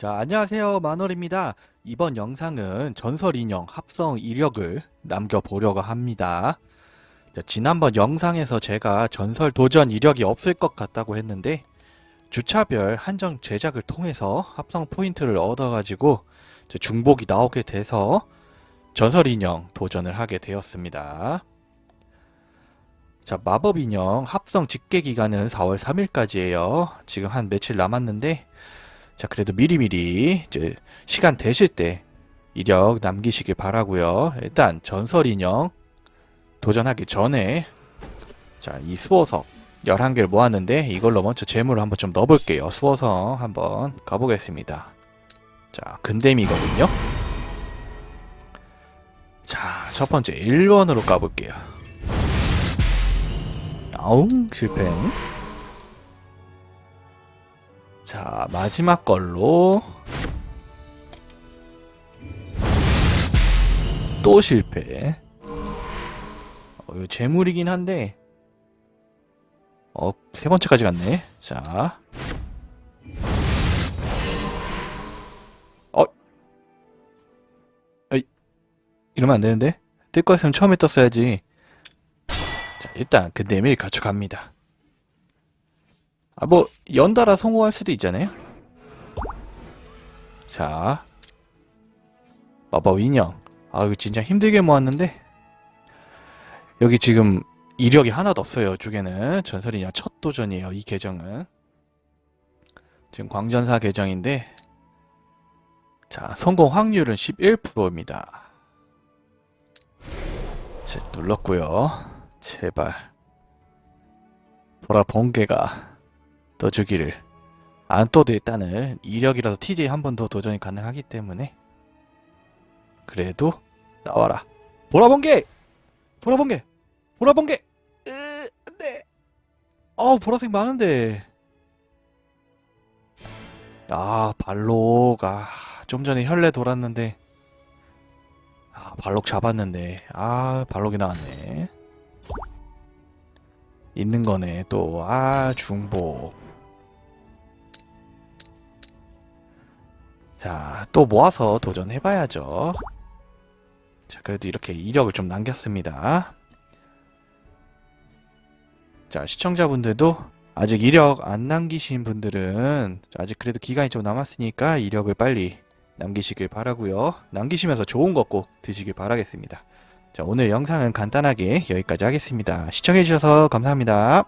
자, 안녕하세요. 마놀입니다. 이번 영상은 전설 인형 합성 이력을 남겨보려고 합니다. 자, 지난번 영상에서 제가 전설 도전 이력이 없을 것 같다고 했는데, 주차별 한정 제작을 통해서 합성 포인트를 얻어가지고 중복이 나오게 돼서 전설 인형 도전을 하게 되었습니다. 자, 마법 인형 합성 집계 기간은 4월 3일까지예요. 지금 한 며칠 남았는데, 자, 그래도 미리미리 이제 시간 되실 때 이력 남기시길 바라고요. 일단 전설 인형 도전하기 전에 자, 이 수호석 11개를 모았는데 이걸로 먼저 재물을 한번 좀 넣어볼게요. 수호석 한번 가보겠습니다. 자, 근댐이거든요. 자, 첫 번째 1번으로 까볼게요. 아웅 실패. 자, 마지막 걸로 또 실패. 어, 이거 재물이긴 한데 어, 세 번째까지 갔네. 자. 어. 어이. 이러면 안 되는데? 뜰 거였으면 처음에 떴어야지. 자, 일단 그 내밀 가져갑니다. 아, 뭐, 연달아 성공할 수도 있잖아요? 자. 마법 인형. 아, 이거 진짜 힘들게 모았는데. 여기 지금 이력이 하나도 없어요, 이쪽에는. 전설 인형 첫 도전이에요, 이 계정은. 지금 광전사 계정인데. 자, 성공 확률은 11%입니다. 자, 눌렀고요. 제발. 보라 번개가 떠주기를. 안 떠도 일단은 이력이라서 TJ 한 번 더 도전이 가능하기 때문에. 그래도 나와라. 보라번개! 보라번개! 보라번개! 으 안돼 어 보라색 많은데. 아 발록 아좀 전에 혈내 돌았는데. 아 발록 잡았는데. 아 발록이 나왔네. 있는 거네 또. 아 중복 자, 또 모아서 도전해봐야죠. 자, 그래도 이렇게 이력을 좀 남겼습니다. 자, 시청자분들도 아직 이력 안 남기신 분들은 아직 그래도 기간이 좀 남았으니까 이력을 빨리 남기시길 바라고요. 남기시면서 좋은 거꼭 드시길 바라겠습니다. 자, 오늘 영상은 간단하게 여기까지 하겠습니다. 시청해주셔서 감사합니다.